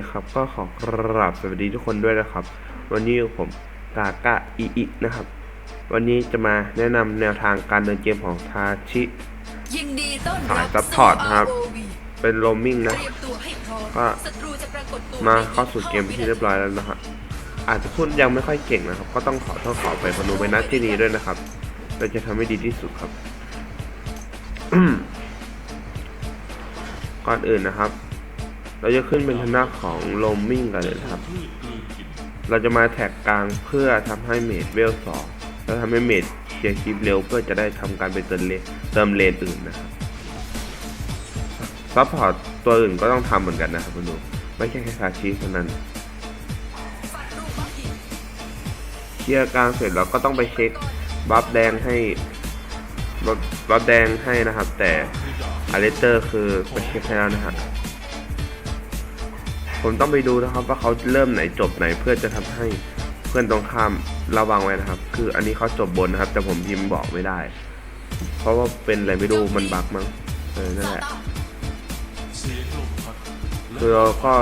คครับ ก็ขอกราบสวัสดีทุกคนด้วยนะครับ วันนี้ผมกากะอีอินะครับ วันนี้จะมาแนะนำแนวทางการเดินเกมของทาชิยินดีต้อนสารัยบซัพพอร์ตนะครับ เป็นโรมมิ่งเตนะรียมตัวให้พร้อมก็ ศัตรูจะปรากฏตัวมาเข้าสู่เกมที่เรียบร้อยแล้วนะครับอาจจะพูดยังไม่ค่อยเก่งนะครับ ก็ต้องขอโทษขอไปพนุไปณที่นี้ด้วยนะครับ เราจะทำให้ดีที่สุดครับ ก่อนอื่นนะครับ เราจะขึ้นเป็นทางหน้าของโรมมิ่งกันเลยนะครับ เราจะมาแท็กกลางเพื่อทำให้เมดเวลสองแล้วทำให้เมดเคลียร์คลิปเร็วเพื่อจะได้ทำการไปเติมเลนเติมเลนอื่นนะครับซัพพอร์ตตัวอื่นก็ต้องทำเหมือนกันนะครับคุณดูไม่ใช่แค่คาชิเท่านั้นเคลียร์กลางเสร็จแล้วก็ต้องไปเช็คบัฟแดงให้บัฟแดงให้นะครับ แต่อาเลเตอร์คือไปเช็คให้แล้วนะฮะ ผมต้องไปดูนะครับว่าเขาเริ่มไหนจบไหนเพื่อจะทำให้เพื่อนตรงข้ามระวังไว้นะครับ คืออันนี้เขาจบบนนะครับ แต่ผมพิมพ์บอกไม่ได้ เพราะว่าเป็นอะไรไม่รู้มันบักมั้งเออนั่นแหละคือเราก็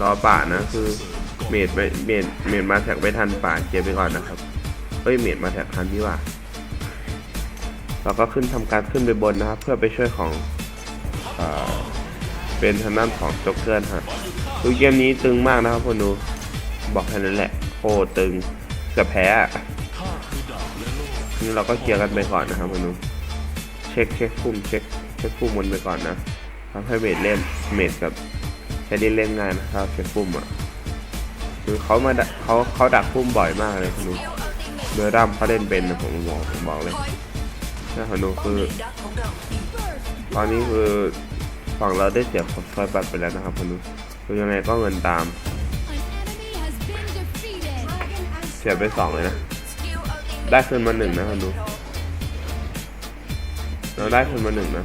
รอป่านะคือเมดไม่เมดเมดมาแท็กไม่ทันป่าเจ็บไปก่อนนะครับเฮ้ยเมดมาแท็กทันนี่ว่าเราก็ขึ้นทำการขึ้นไปบนนะครับ เพื่อไปช่วยของ เป็นทางด้านของจ็อกเกอร์ฮะดูเกมนี้ตึงมากนะครับคนดู บอกแค่นั้นแหละโคตึงจะแพ้นี่เราก็เคลียร์กันไปก่อนนะครับคนดู เช็คเช็คพุ่มเช็คเช็คพุ่มบนไปก่อนนะทำให้เมดเล่นเมดกับแคดดี้เล่นง่ายนะครับเช็คปุ่มอะคือเขามาเขาเขาดักปุ่มบ่อยมากเลยคุณดูเอลอัลติเมทโดยร่ำเขาเล่นเป็นนะผมบอกผมบอกเลยนะคุณดูคือ ตอนนี้คือ ฝั่งเราได้เสียผลซอยบัตรไปแล้วนะครับคุณดูยังไงก็เงินตาม เสียไปสองเลยนะ ได้คืนมาหนึ่งนะคุณดูเราได้คืนมาหนึ่งนะ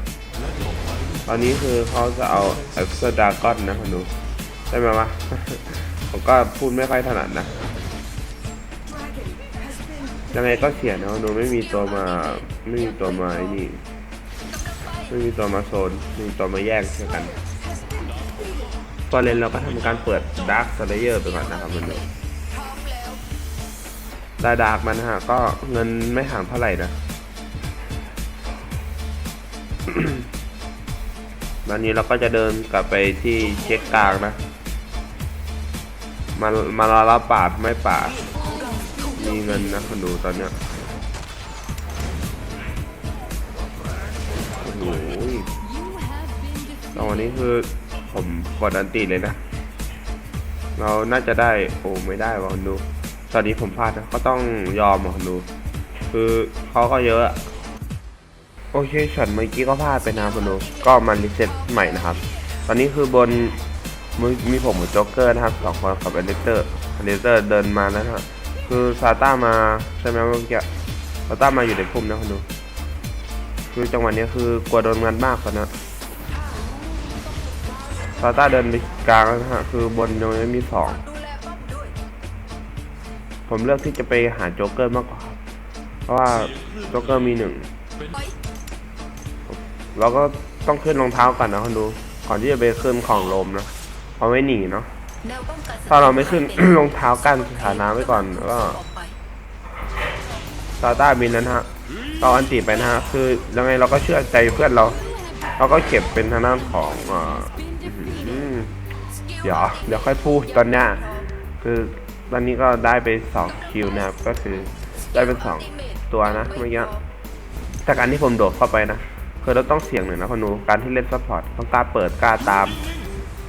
ตอนนี้คือเขาจะเอาเอ็กซ์ดากอนนะคุณดูใช่ไหมวะ ผมก็พูดไม่ค่อยถนัดนะยังไงก็เสียนะคุณดูไม่มีตัวมาไม่มีตัวมาไอ้นี่ ไม่มีตัวมาโซนม่มีตัวมาแย่งเช่นกันตัวเล่นเราก็ทำการเปิดดาร์คสเลเยอร์ไปก่อนนะครับมันดูพร้อมแล้วได้ดาร์กมันฮะก็เงินไม่ห่างเท่าไหร่นะตอนนี้เราก็จะเดินกลับไปที่เช็คกลางนะมามารอรับป่าไม่ป่ามีเงินนะคนดูตอนเนี้ย been defeated. ตอนนี้คือผมกดอันตีเลยนะ เราน่าจะได้โอ้ไม่ได้วะคนดูตอนนี้ผมพลาดนะก็ต้องยอมอะคนดู คือเขาก็เยอะโอเคช็อตเมื่อกี้ก็พลาดไปนะคนดูก็มารีเซ็ตใหม่นะครับ ตอนนี้คือบนมีมีผมกับโจ๊กเกอร์นะครับสองคนกับเอเลเตอร์เอเลเตอร์เดินมาแล้วนะคือซาต้ามาใช่ไหมเมื่อกี้ซาต้ามาอยู่ในพุ่มนะคนดู คือจังหวะนี้คือกลัวโดนงานมากกว่านะ ซาต้าเดินไปกลางนะฮะ คือบนยังไม่มีสอง ผมเลือกที่จะไปหาโจ๊กเกอร์มากกว่า เพราะว่าโจ๊กเกอร์มีหนึ่ง เราก็ต้องขึ้นรองเท้าก่อนนะคนดู ก่อนที่จะไปขึ้นของลมนะเพราะไม่หนีเนาะแนวป้อนถ้าเราไม่ขึ้นรองเท้ากันสถานะไว้ก่อนแล้วก็ซาต้าบินนั้นฮะเราอันติไปนะฮะ คือยังไงเราก็เชื่อใจเพื่อนเรา เราก็เก็บเป็นทางด้านของ เอ่อ Been อื defeated. มสกิลเดี๋ยวเดี๋ยวค่อยพูดตอนเนี้ยคือตอนนี้ก็ได้ไปสองคิวนะครับ ก็คือได้เป็นสองตัวนะเมื่อกี้จากการที่ผมโดดเข้าไปนะคือเราต้องเสี่ยงหน่อยนะคนดูการที่เล่นซัพพอร์ตต้องกล้าเปิดกล้าตาม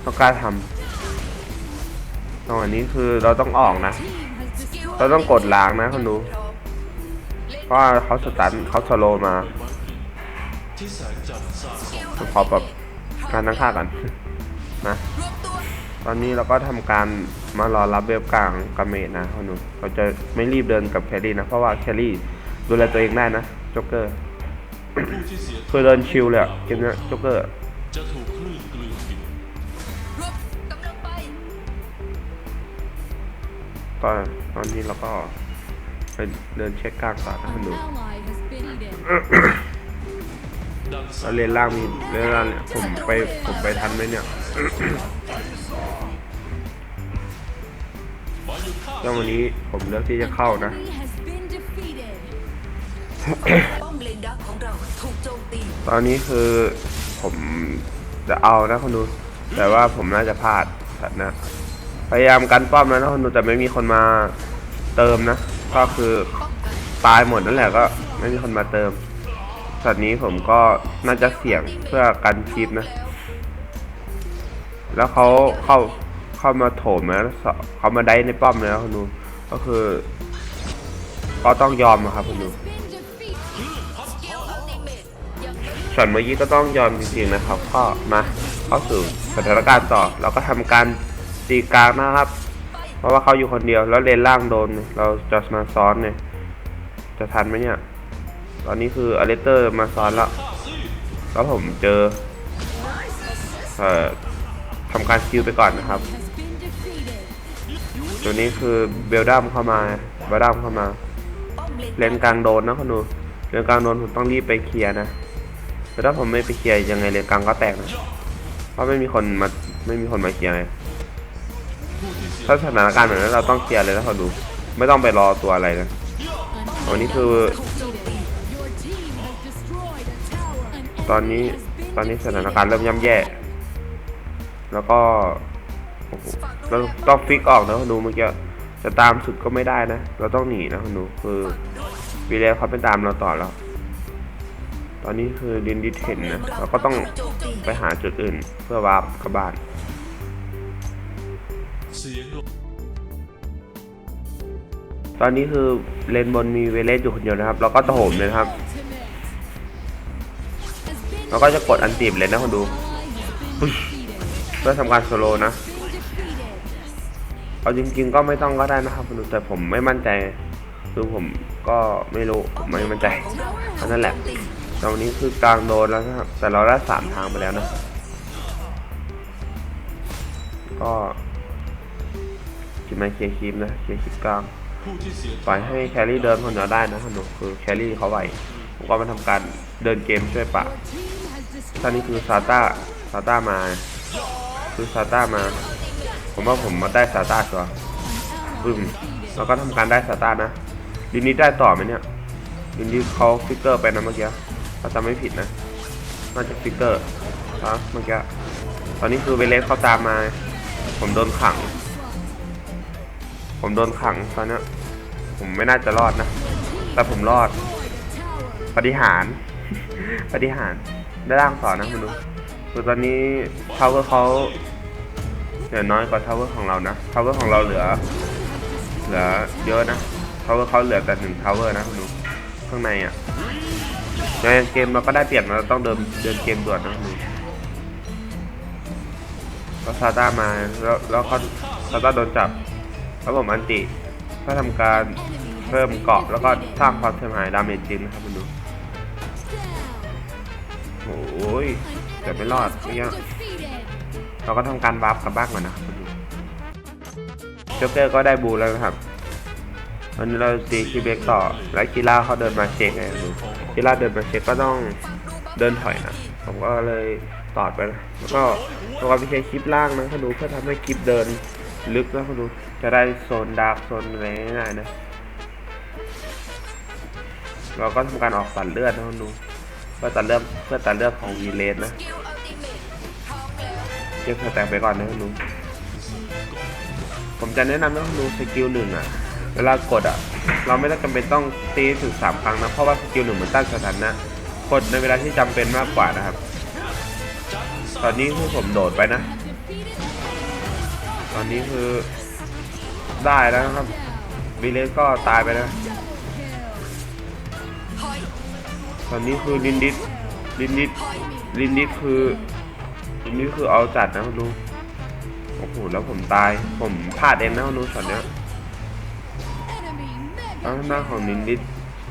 ต้องกล้าทำตรงอันนี้คือเราต้องออกนะ Team has เราต้องกดล้างนะคนดูเพราะว่าเขาสตันเขาสโลว์มาผมขอแบบการตั้งค่ากัน นะตอนนี้เราก็ทำการมารอรับเว็บกลางกาเมจนะคนหนูเราจะไม่รีบเดินกับแครี่นะ เพราะว่าแครี่ดูแลตัวเองได้นะจ็อกเกอร์คือเดินชิลเลยอะเกมเนี้ยจ็อกเกอร์กคลื่นกลืนกินรวมกำลังไปตอนตอนนี้เราก็ไปเดินเช็คกลางก่อนนะคุณดูเราเรียนล่างมีเรียนล่างเนี่ยผมไปผมไปทันไหมเนี่ย แล้ววันนี้ผมเลือกที่จะเข้านะตอนนี้คือผมจะเอานะคุณดู แต่ว่าผมน่าจะพลาดนะ พยายามกันป้อมแล้วนะคุณดูแต่ไม่มีคนมาเติมนะ ก็คือตายหมดนั่นแหละก็ไม่มีคนมาเติมสัตว์นี้ผมก็น่าจะเสี่ยงเพื่อกันคลิปนะ แล้วเขาเข้าเข้ามาโถมแล้วเขามาได้ในป้อมแล้วคนดูก็คือก็ต้องยอมนะครับคนดู Been defeated. สกิลอัลติเมตยังไม่ช็อตเมื่อกี้ก็ต้องยอมจริงๆนะครับ ก็มาเข้าสู่สถานการณ์ต่อเราก็ทำการตีกลางนะครับ เพราะว่าเขาอยู่คนเดียวแล้วเลนล่างโดน เราจะมาซ้อนเนี่ยจะทันไหมเนี่ยตอนนี้คืออเลสเตอร์มาซ้อนแล้วแล้วผมเจอเอ่อ ทำการคิวไปก่อนนะครับ ตัวนี้คือเบลดัมเข้ามาเบลดัมเข้ามา เลนกลางโดนนะคุณดูเลนกลางโดนผมต้องรีบไปเคลียร์นะแต่ถ้าผมไม่ไปเคลียร์ยังไงเลนกลางก็แตกนะเพราะไม่มีคนมาไม่มีคนมาเคลียร์ไงถ้าสถานการณ์แบบนั้นเราต้องเคลียร์เลยนะคุณดู ไม่ต้องไปรอตัวอะไรนะ An วันนี้คือ ตอนนี้ตอนนี้สถานการณ์เริ่มย่ำแย่ แล้วก็โอ้โหเราต้องฟิกออกนะคุณดูเมื่อกี้จะตามสุดก็ไม่ได้นะ เราต้องหนีนะคุณดูคือวีเลเขาไปตามเราต่อแล้ว ตอนนี้คือดินดิเทนนะเราก็ต้องไปหาจุดอื่น เพื่อวาร์ปกลับบ้านตอนนี้คือเลนบนมีเวเลสอยู่คนเดียวนะครับเราก็ตะโหมเลยครับ Has been เราก็จะกดอันตีบเลยนะคุณดู เพื่อทำการโซโลนะ เอาจริงๆก็ไม่ต้องก็ได้นะครับคุณแต่ผมไม่มั่นใจคือผมก็ไม่รู้ผมไม่มั่นใจเพราะนั่นแหละตอนนี้คือกลางโดนแล้วนะครับแต่เราได้สามทางไปแล้วนะ ก็คิดมาเคลียร์คลิปนะเคลียร์คลิปกลางปล่อยให้แครี่เดินคนเดียวได้นะคุณหนูคือแครี่เขาไหวผมก็มาทำการเดินเกมช่วยปะ Your team has ตอนนี้คือซาต้าซาต้ามา คือซาต้ามา ผมว่าผมมาได้ซาต้าชัวร์ปึ้มแล้วก็ทำการได้ซาต้านะดินนี้ได้ต่อไหมเนี่ยดินนี้เขาฟิกเกอร์ไปนะเมื่อกี้ถ้าจำไม่ผิดนะน่าจะฟิกเกอร์นะเมื่อกี้ตอนนี้คือเวเลสเขาตามมา ผมโดนขัง ผมโดนขังตอนนี้ผมไม่น่าจะรอดนะ แต่ผมรอดปฏิหารปฏิหารได้ร่างสอนนะคุณดู คือตอนนี้ทาวเวอร์เขาเหลือน้อยกว่าทาวเวอร์ของเรานะทาวเวอร์ของเราเหลือ เหลือเยอะนะทาวเวอร์เขาเหลือแต่หนึ่งทาวเวอร์นะคุณดูข้างในอะในเกมเราก็ได้เปรียนเราต้องเดินเดินเกมด่วนนะคุณดูก็ซาต้ามาแล้วแล้วเขาซาต้าโดนจับแล้วผมอันติก็ทำการเพิ่มเกาะแล้วก็สร้างความเสียหายดาเมจจริงนะครับคุณดูโอ้ย เกือบไม่รอดเมื่อกี้ Defeated. เราก็ทำการวาร์ปกลับบ้านก่อนนะโจ๊กเกอร์ก็ได้บูแล้วนะครับวันนี้เราตีคีเบกต่อ แล้วคีล่าเขาเดินมาเช็คไงคุณดูคีล่าเดินมาเช็คก็ต้องเดินถอยนะ ผมก็เลยตอดไปนะแล้วก็ตัวก็ไปใช้คลิปล่างนะคุณดูเพื่อทำให้คลิปเดินลึกนะคุณดูจะได้โซนดาร์กโซนอะไรง่ายๆนะ เราก็ทำการออกตัดเลือดนะคุณดู พื่อตัดเลือดเพื่อตัดเลือดของวีเลสนะสกิลอัลติเมตพร้อแล้วเก็บสแต็กไปก่อนนะคุณดูผมจะแนะนำให้คุณดูสกิลหนึ่งอะ เวลากดอะ เราไม่ต้องจำเป็นต้องตีถึงสามครั้งนะ เพราะว่าสกิลหนึ่งมันตั้งสถานะกดในเวลาที่จำเป็นมากกว่านะครับ ตอนนี้คือผมโดดไปนะ ตอนนี้คือได้แล้วนะครับวีเลสก็ตายไปแล้ว ตอนนี้คือลินดิสลินดิสลินดิสคือลินดิสคือเอาจัดนะคุณดูโอ้โหแล้วผมตาย ผมพลาดเองนะคุณดูช็อตเนี้ย Enemy ทาหน้าของลินดิส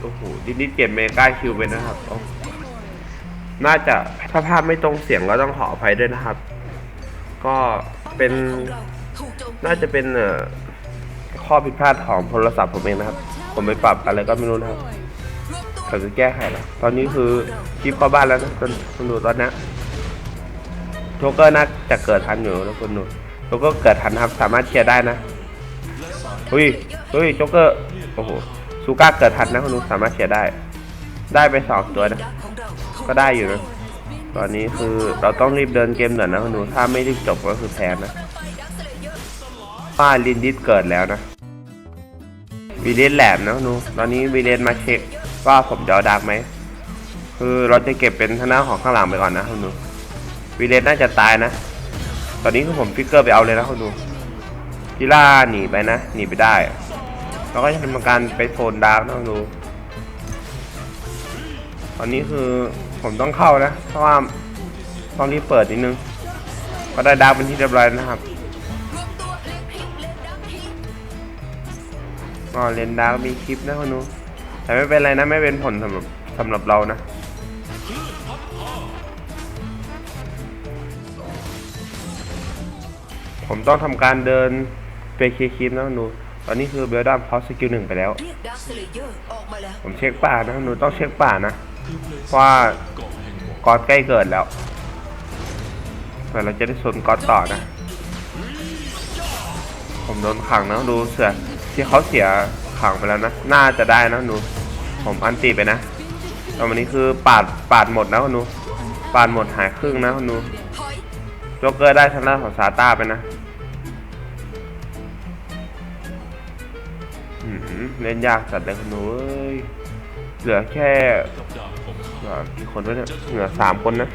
โอ้โหลินดิสเก็บเมกาคิวไปนะครับน่าจะถ้าภาพไม่ตรงเสียงก็ต้องขออภัยด้วยนะครับ ก็เป็นน่าจะเป็นเอ่อข้อผิดพลาดของโทรศัพท์ผมเองนะครับ ผมไปปรับอะไรก็ไม่รู้นะครับ เขาจะแก้ไขแล้วตอนนี้คือคลิปเข้าบ้านแล้วนะคุณคุณดูตอนนี้โจเกอร์น่าจะเกิดทันอยู่แล้วคุณดูโจเกอร์เกิดทันครับสามารถเคลียร์ได้นะโจเฮ้ยเฮ้ยโจเกอร์โอ้โหซูก้าเกิดทันนะคุณดูสามารถเชียร์ได้ ได้ไปสองตัวนะ ก็ได้อยู่นะตอนนี้คือเราต้องรีบเดินเกมหน่อยนะคุณดูถ้าไม่รีบจบก็คือแพ้นะป้าลินดิสเกิดแล้วนะวีเลนแหลมนะคุณดูตอนนี้วีเลนมาเช็ค ว่าผมจะเอาดักไหมคือเราจะเก็บเป็นทนาของข้างหลังไปก่อนนะคุณดูวีเลนน่าจะตายนะ ตอนนี้คือผมฟิกเกอร์ไปเอาเลยนะคุณดูพิล่าหนีไปนะหนีไปได้เราก็จะทำการไปโซนดาร์กนะคุณดู ตอนนี้คือผมต้องเข้านะ เพราะว่าต้องรีบเปิดนิดนึง ก็ได้ดาร์กเป็นที่เรียบร้อยนะครับรวมตัวเล่นคลิปเล่นดักทีอ๋อเลนดาร์กมีคลิปนะคุณดู แต่ไม่เป็นไรนะไม่เป็นผลสำหรับสำหรับเรานะผมต้องทำการเดินไปเคลียร์คลิปนะคุณดูตอนนี้คือเบลดัมพอสกิลหนึ่งไปแล้ว ผมเช็คป่านะคุณดูต้องเช็คป่านะเพราะว่ากอตใกล้เกิดแล้วเผื่เราจะได้ชนกอตต่อนะ ผมโดนขังนะดูเสือที่เขาเสียขังไปแล้วนะ น่าจะได้นะดู ผมอันตีไปนะตอนวันนี้คือปาดปาดหมดนะคุณดูปาดหมดหายครึ่งนะคุณดูโจ๊กเกอร์ได้ทางด้านของซาต้าไปนะเล่นยากจัดเลยคุณดูเอ้ยเหลือแค่เหลือกี่คนวะเนี่ยเหลือสามคนนะ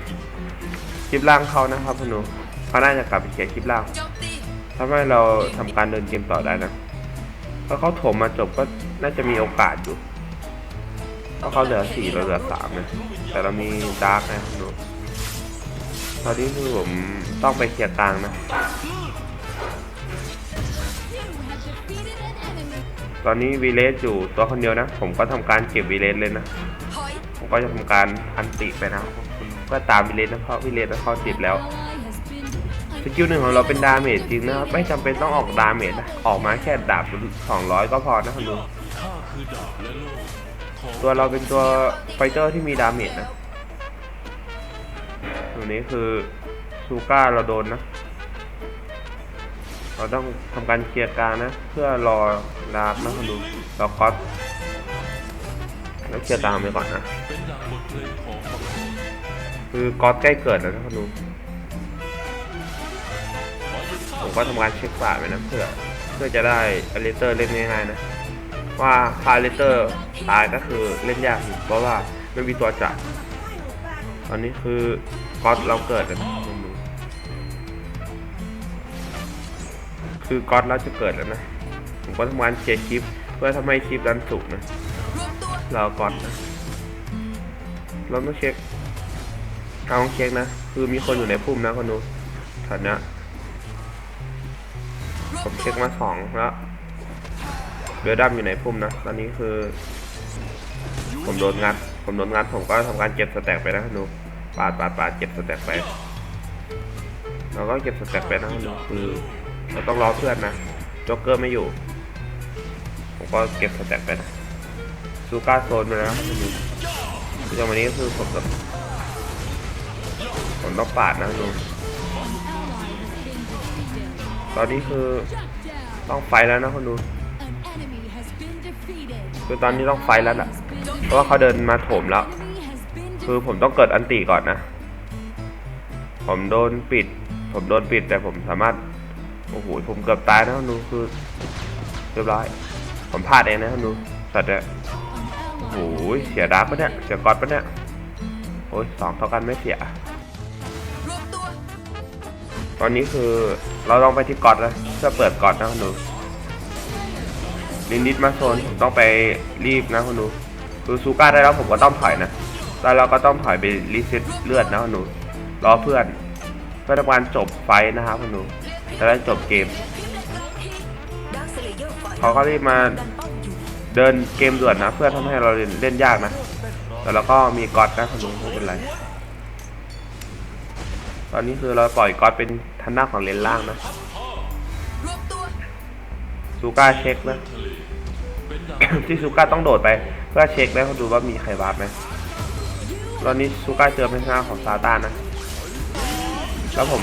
คลิปล่างเขานะครับคุณดูเขาน่าจะกลับไปเคลียร์คลิปล่างโจมตีทำให้เราทำการเดินเกมต่อได้นะถ้าเขาถมมาจบก็น่าจะมีโอกาสอยู่ เพราะเขาเหลือสี่เราเหลือสามนะแต่เรามีดาร์กนะคุณดูตอนนี้คือผมต้องไปเคลียร์กลางนะ ตอนนี้วีเลสอยู่ตัวคนเดียวนะ ผมก็ทำการเก็บวีเลสเลยนะ ผมก็จะทำการอันติไปนะก็ตามวีเลสนะเพราะวีเลสเขาติดแล้วสกิลหนึ่งของเราเป็นดาเมจจริงนะครับ ไม่จำเป็นต้องออกดาเมจนะ ออกมาแค่ดาบ200ก็พอนะคุณดู ตัวเราเป็นตัวไฟเตอร์ที่มีดาเมจนะตัวนี้คือซูก้าเราโดนนะ เราต้องทำการเคลียร์กางนะ เพื่อรอดาบนะคุณดูราคอสแล้วเคลียร์กางไปก่อนนะ คือกอตใกล้เกิดแล้วนะคุณดูผมก็ทำการเช็คป่าไปนะเพื่อเพื่อจะได้อเลเตอร์เล่นง่ายๆนะ ว่าพาเลเตอร์ตายก็คือเล่นยากเพราะว่าไม่มีตัวจับตอนนี้คือก๊อตเราเกิดแล้วนะคือก๊อตเราจะเกิดแล้วนะ ผมก็ทำการเคลียร์คลิป เพื่อทำให้คลิปดันสุกนะ เราก๊อตนะเราต้องเช็คเอาต้องเช็คนะ คือมีคนอยู่ในพุ่มนะคนดูฐานเนี้ยผมเช็คมาสองแล้ว เบลดัมอยู่ในพุ่มนะ ตอนนี้คือ ผมโดนงัด ผมโดนงัด ผมก็ทำการเก็บสแต็กไปนะดูปาดปาดปาดเก็บสแต็กไป เราก็เก็บสแต็กไปนะดูคือเราต้องรอเพื่อนนะจ็อกเกอร์ไม่อยู่ ผมก็เก็บสแต็กไปนะซูก้าโซนไปแล้วนะดูจังหวะนี้ก็คือผมแบบผมต้องปาดนะดู ally has been defeated. ตอนนี้คือต้องไฟแล้วนะคนดู คือตอนนี้ต้องไฟแล้วล่ะเพราะว่าเขาเดินมาโถมแล้ว คือผมต้องเกิดอันติก่อนนะ ผมโดนปิด ผมโดนปิดแต่ผมสามารถ โอ้โห ผมเกือบตายนะคุณดูคือเรียบร้อย ผมพลาดเองนะคุณดูสัตว์เนี่ยโอ้โหเสียดาร์กปะเนี่ย เสียกอตปะเนี่ย โอ้ยสองเท่ากันไม่เสีย ตอนนี้คือเราต้องไปที่กอตแล้วเพื่อเปิดกอตนะคุ ณดูลิดมาโซนผมต้องไปรีบนะคุณดูคือซูก้าได้แล้วผมก็ต้องถอยนะแล้วเราก็ต้องถอยไปรีเซ็ตเลือดนะคุณดูรอเพื่อนเพื่อทำการจบไฟนะครับคุณดูจะได้จบเกมเขาก็รีบมาเดินเกมด่วนนะ เพื่อทำให้เราเล่นเล่นยากนะแต่เราก็มีก๊อตนะคุณดูไม่เป็นไรตอนนี้คือเราปล่อยก๊อตเป็นทันหน้าของเลนล่างนะซูก้าเช็คนะ ที่ซูก้าต้องโดดไปเพื่อเช็คแล้วดูว่ามีใครวาร์ปไหมตอนนี้ซูก้าเจอเป็นหน้าของซาตานนะ แล้วผม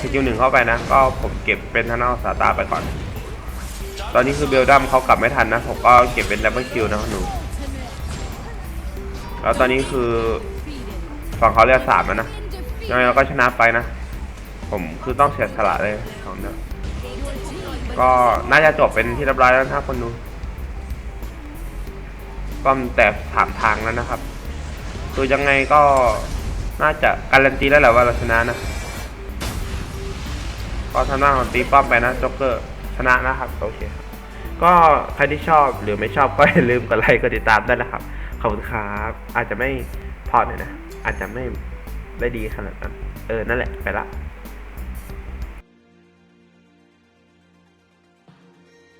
สกิลหนึ่งเข้าไปนะ ก็ผมเก็บเป็นทาหน้าของซาตานไปก่อน ตอนนี้คือเบลดัมเขากลับไม่ทันนะ ผมก็เก็บเป็นดับเบิลคิวนะหนู แล้วตอนนี้คือฝั่งเขาเรียกสามแล้วนะยังไงเราก็ชนะไปนะ ผมคือต้องเสียสละเลยของเนี่ย ก็น่าจะจบเป็นที่เรียบร้อยแล้วนะครับคนดูก็แต่ถามทางแล้วนะครับคือยังไงก็น่าจะการันตีแล้วแหละว่าเราชนะนะก็ทำหน้าของตีป้อมไปนะจ็อกเกอร์ชนะนะครับโอเคก็ใครที่ชอบหรือไม่ชอบก็อย่าลืมกดไลค์กดติดตามด้วยนะครับขอบคุณครับอาจจะไม่พอหน่อยนะ อาจจะไม่ได้ดีขนาดนั้นเออนั่นแหละไปละ